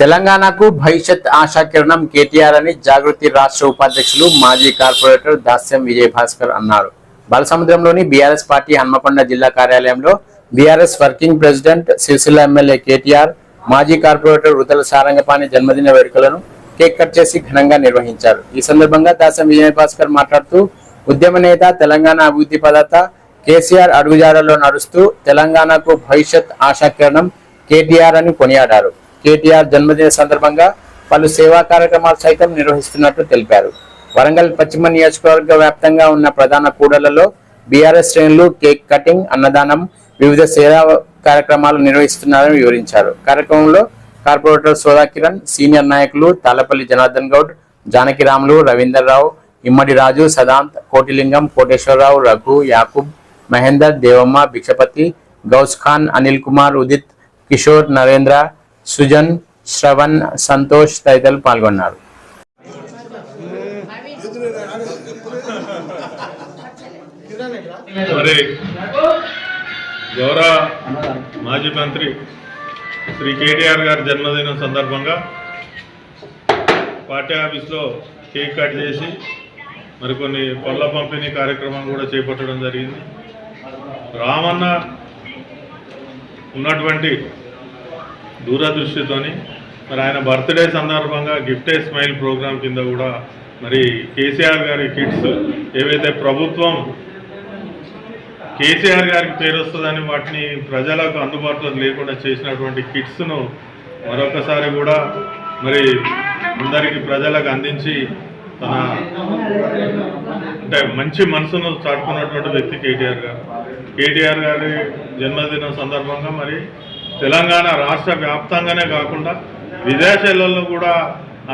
తెలంగాణకు భవిష్యత్ ఆశా కిరణం కేటీఆర్ అని జాగృతి రాష్ట్ర ఉపాధ్యక్షులు మాజీ కార్పొరేటర్ దాస్యం విజయ్ భాస్కర్ అన్నారు. బాలసముద్రంలోని బీఆర్ఎస్ పార్టీ హన్మకొండ జిల్లా కార్యాలయంలో BRS working president Sircilla MLA KTR మాజీ కార్పొరేటర్ రుదల సారంగపాణి జన్మదిన వేడుకలను కేక్ కట్ చేసి ఘనంగా నిర్వహించారు. ఈ సందర్భంగా దాసం విజయ్ భాస్కర్ మాట్లాడుతూ ఉద్యమ నేత తెలంగాణ అభివృద్ధి పదాత కేసీఆర్ అడుగుజాడల్లో నడుస్తూ తెలంగాణకు భవిష్యత్ ఆశా కిరణం కేటీఆర్ అని కొనియాడారు. కేటీఆర్ జన్మదిన సందర్భంగా పలు సేవా కార్యక్రమాలు సైతం నిర్వహిస్తున్నట్లు తెలిపారు. వరంగల్ పశ్చిమ నియోజకవర్గ వ్యాప్తంగా ఉన్న ప్రధాన కూడళ్ళలో బీఆర్ఎస్ శ్రేణులు కేక్ కటింగ్ అన్నదానం వివిధ సేవా కార్యక్రమాలు నిర్వహిస్తున్నారని వివరించారు. కార్యక్రమంలో కార్పొరేటర్ సోదా కిరణ్ సీనియర్ నాయకులు తాలపల్లి జనార్దన్ గౌడ్ జానకిరాములు రవీందర్ రావు ఇమ్మడి రాజు సదాంత్ కోటిలింగం కోటేశ్వరరావు రఘు యాకూబ్ మహేందర్ దేవమ్మ భిక్షపతి గౌస్ ఖాన్ అనిల్ కుమార్ ఉదిత్ కిషోర్ నరేంద్ర సుజన్ శ్రవణ్ సంతోష్ తదితరులు పాల్గొన్నారు. గౌరవ మాజీ మంత్రి శ్రీ కేటీఆర్ గారి జన్మదినం సందర్భంగా పార్టీ ఆఫీస్లో కేక్ కట్ చేసి మరికొన్ని పళ్ళ పంపిణీ కార్యక్రమం కూడా చేపట్టడం జరిగింది. రామన్న ఉన్నటువంటి దూరదృష్టితోని మరి ఆయన బర్త్డే సందర్భంగా గిఫ్ట్ ఏ స్మైల్ ప్రోగ్రాం కింద కూడా మరి కేసీఆర్ గారి కిట్స్ ఏవైతే ప్రభుత్వం కేసీఆర్ గారికి పేరు వస్తుందని వాటిని ప్రజలకు అందుబాటులో లేకుండా చేసినటువంటి కిట్స్ను మరొకసారి కూడా మరి అందరికీ ప్రజలకు అందించి తన అంటే మంచి మనసును చాటుకున్నటువంటి వ్యక్తి కేటీఆర్ గారు. కేటీఆర్ గారి జన్మదినం సందర్భంగా మరి తెలంగాణ రాష్ట్ర వ్యాప్తంగానే కాకుండా విదేశాలలో కూడా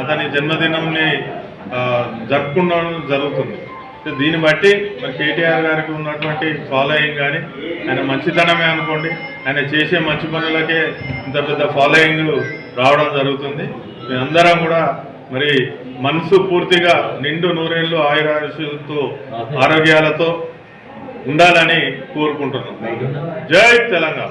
అతని జన్మదినంని జరుపుకుండడం జరుగుతుంది. దీన్ని బట్టి మరి కేటీఆర్ గారికి ఉన్నటువంటి ఫాలోయింగ్ కానీ ఆయన మంచితనమే అనుకోండి ఆయన చేసే మంచి పనులకే ఇంత పెద్ద ఫాలోయింగ్ రావడం జరుగుతుంది. మేమందరం కూడా మరి మనసు పూర్తిగా నిండు నూరేళ్ళు ఆయురాయుషులతో ఆరోగ్యాలతో ఉండాలని కోరుకుంటున్నాం. జై తెలంగాణ.